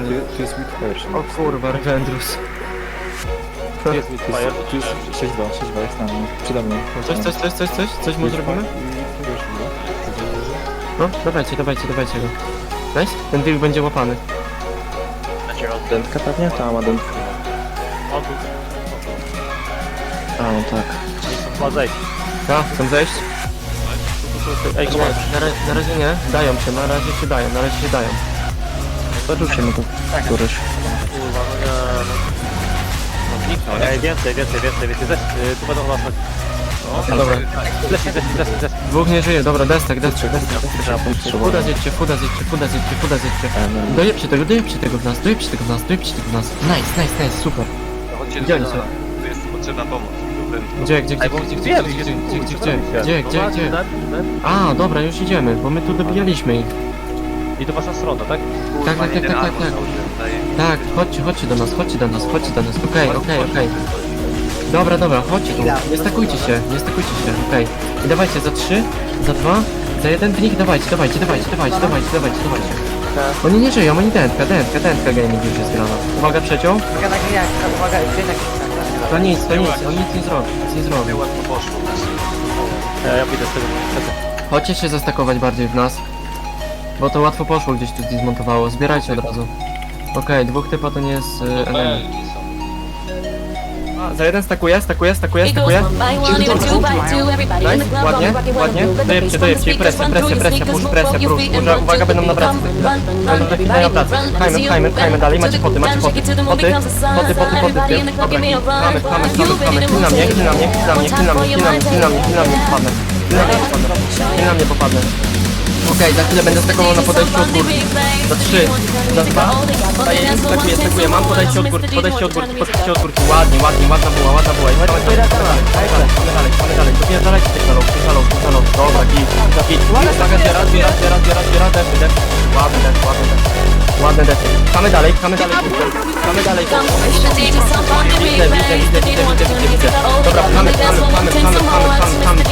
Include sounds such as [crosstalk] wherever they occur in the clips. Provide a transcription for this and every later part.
Tu, tu jest Whitfire. O kurwa, Revendrus. Tu jest, jest, tu jest 6-2, 6-2 jest na mnie. Przede mną. Coś, coś, coś, coś, coś? Coś mu zrobimy? No, dawajcie, dawajcie, dawajcie go. Nice? Ten wilk będzie łapany. Dętka pewnie? Ta ma dętkę. A, no tak. ma zejść. A, chcą zejść? Ej, Nie, na, ra- na razie nie. Dają się, na razie się dają, na razie się dają. Zarzucimy tu któryś. Kurwa, no nie, no. Ej, więcej, więcej, więcej, więcej. Zes, y, tu będą nas... No, dobra. Zes, zes, zes, zes. Dwóch nie żyje, dobra, destek, destek, destek. Trzeba punkt Fuda zjedźcie, fuda zjedźcie, fuda zjedźcie, fuda zjedźcie. no. Dojebcie tego, dojebcie tego w nas, dojebcie tego w nas, dojebcie tego w nas. Nice, nice, nice, super. Chodźcie Gdzie oni do są? Tu jest potrzebna pomoc. Ten- Gdzie, gdzie, gdzie, Ej, bo gdzie, gdzie, gdzie, gdzie, gdzie, gdzie, gdzie, kurwa, gdzie, gdzie. A, dobra, już idziemy, bo my tu dobijaliśmy ich. I to wasza strona, tak? Tak, tak, tak, tak, tak, tak. Tak, chodźcie, chodźcie do nas, chodźcie do nas, chodźcie do nas, okej, okej, okej. Dobra, dobra, chodźcie tu, nie stakujcie się, nie stakujcie się, okej. I dawajcie za trzy, za dwa, za jeden w nich, dawajcie, dawajcie, dawajcie, dawajcie, dawajcie, dawajcie, dawajcie. Oni nie żyją, oni dętka, dętka, dętka gaming już jest grana. Uwaga, przeciął. Uwaga na jak, uwaga, gdzie tak To nic, to nic, on nic nie zrobi, nic nie zrobi. Łatwo poszło. Ja, ja pójdę z tego. Chodźcie się zastakować bardziej w nas. Bo to łatwo poszło, gdzieś tu zmontowało. Zbierajcie od razu. Okej, dwóch typa to nie jest y, enemy. A, Za jeden stakuje, stakuje, stakuje, stakuje. Nice, ładnie, ładnie. Dojebcie, dojebcie, presja, presja, presja, push, presja, push. Uwaga, uwaga, będą na pracy. Będą na- na pracy. Pchajmy, pchajmy, pchajmy dalej, macie poty, macie poty. Poty, poty, poty, poty, poty. Dobra, pchamy, pchamy, pchamy, pchamy. Kill na mnie, kill na mnie, kill na mnie, kill na mnie, kill na mnie, kill na mnie, kill na mnie, kill na mnie, popadnę. Kill na mnie, popadnę. Kill na mnie, popadnę. Okej, za chwilę będę stakował na podejściu od góry. Za trzy, za dwa, jeden, stakuję, stakuję, mam podejście od górki, podejście od górki, podejście od górki, ładnie, ładnie, ładna była, ładna była, jest dalej, dalej, dalej, mamy dalej, mamy dalej, dopierdalajcie tych nalog, tych nalog, tych nalog, dobra, git, git, uwaga, zbiera, zbiera, zbiera, zbiera, zbiera, defy, defy, ładny def, ładny def, ładny defy, chamy dalej, chamy dalej, chamy dalej, widzę, widzę, widzę, widzę, widzę, widzę, widzę,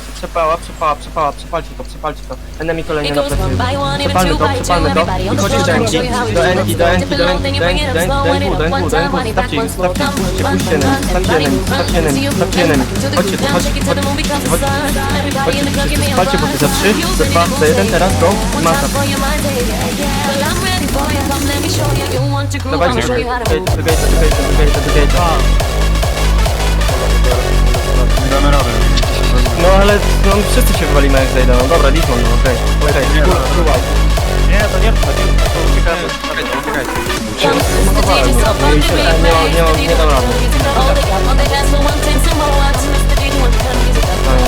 tu, ground, chodźcie, shake it to the moon chodźcie, becomes the chodźcie. sun. Everybody Chodźcie in the club, give me a Spalcie run, poty za run. trzy, You za ready dwa, to za jeden, move, teraz go, One masa. time for your mind, yeah, yeah, yeah. Well, I'm ready for you. Come, let me show you. You want to groove? Dawajcie, I'ma show you how to wybijajcie, move. wybijajcie, wybijajcie, wybijajcie. Damy radę. No ale no, wszyscy się wywalimy jak zejdą. No dobra, Lismon, no okej. Okej, nie, to nie ruszaj, nie ruszaj, to uciekajcie, uciekajcie, uciekajcie.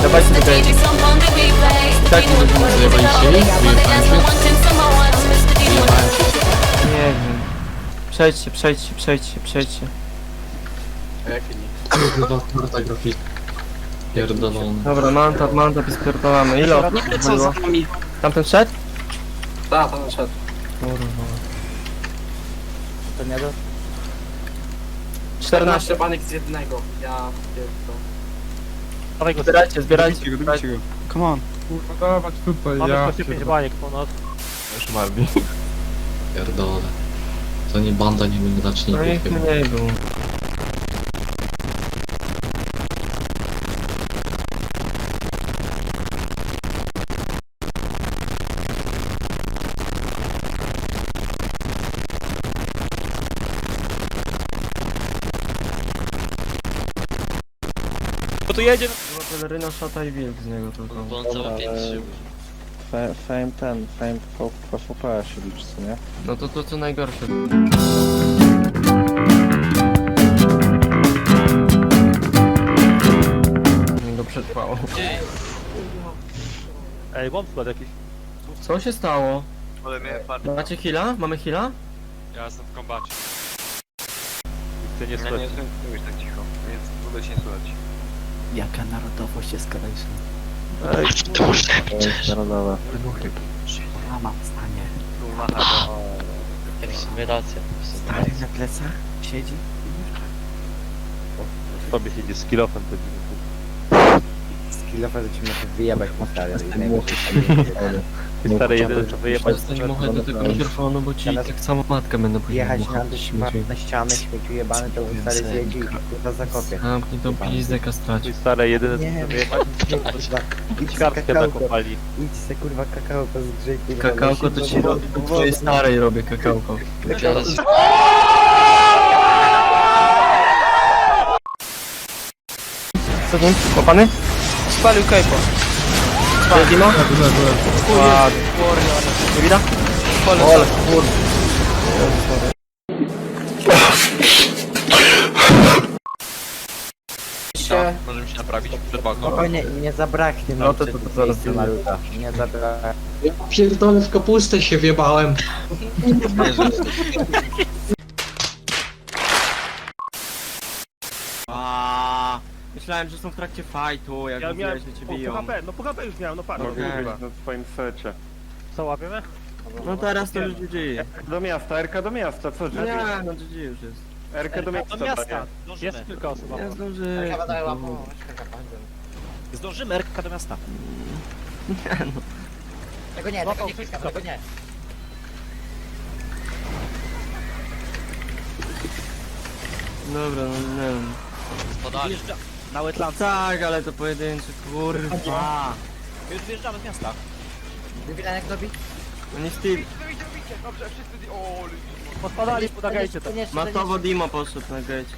Dawajcie tutaj. Tak, nie wiem. Przejdźcie, przejdźcie, przejdźcie, przejdźcie. A jaki nick? To jest graficzna. Pierdolony. Dobra, mantat, mantat i spierdolamy. Ile osób się wywaliło? Tamten szedł? Tak, tam szedł. Kurwa. To nie do... 14. banek z jednego. Ja pierdolę. Dawaj go, Zbierajcie, zbierajcie. Dobijcie go, dobijcie go. Come on. Kurwa, dawać tutaj, Mamy ja 105 baniek ponad. Już Marbi. [laughs] Pierdolę. To nie banda nie No ich nieudaczników. mniej było. Tu jedzie. Była peleryna, szata i wilk z niego tylko. Fe- Fame ten, fame po PvP się liczy, co nie? No to to co najgorsze. Nie go przetrwało. Ej, bomb skład jakiś. Co się stało? Ale mnie parę. Macie heala? Mamy heala? Ja jestem w kombacie. Ty nie Ja słychać. nie mówisz tak cicho, więc w ogóle się nie słuchać. Jaka narodowość jest Kalejsza? Ej, To jest narodowe. Mama, stanie. Tu macha do... Stary na plecach siedzi. tobie siedzi z kilofem to dziwne. Kilofa zaczynamy się wyjebać na stary. [laughs] Ty stary jeden trzeba wyjebać. Przestań muchać do tego mikrofonu, bo ci tak samo matka będę później Jechać na, na ścianę, śmieciu jebany, to stary zjedzie i kurwa zakopie. Zamknij tą pizdę kastracie. Ty stary jedyny Nie, co wyjebać. nie, kurwa, idź se Kartkę kakałko, zakopali. idź se kurwa kakałko z grzej, kurwa. Kakałko to ci robi, do twojej starej robię kakałko. Co nim? Łapany? Spalił kejpo. Spalił Dimo? Ładnie. Nie widać? Ole, kurde. Możemy się naprawić przed balkonem. Spokojnie, nie zabraknie No nam to- to- to zaraz będzie. Naruta. Nie zabraknie. Ja pierdolę w kapustę się wjebałem. Myślałem, że są w trakcie fightu, jak Ja mówiłeś, że cię O, po biją. HP, no po HP już miałem, no patrz. No kurwa. kurwa. na twoim secie. Co łapiemy? No teraz to już GG. Do miasta, RK do miasta, co GG? Nie, no GG już jest. RK do miasta. Do miasta. Jest kilka osób. Nie zdąży. Zdążymy, Erka do miasta. Tego nie, tego nie, tego nie. Dobra, no nie wiem. Wjeżdża na Wetland. Tak, ale to pojedynczy, kurwa. My już wyjeżdżamy z miasta. Wybilan jak dobi? No nie Steve. Podpadali, podagajcie to. Matowo Dimo poszedł na gate.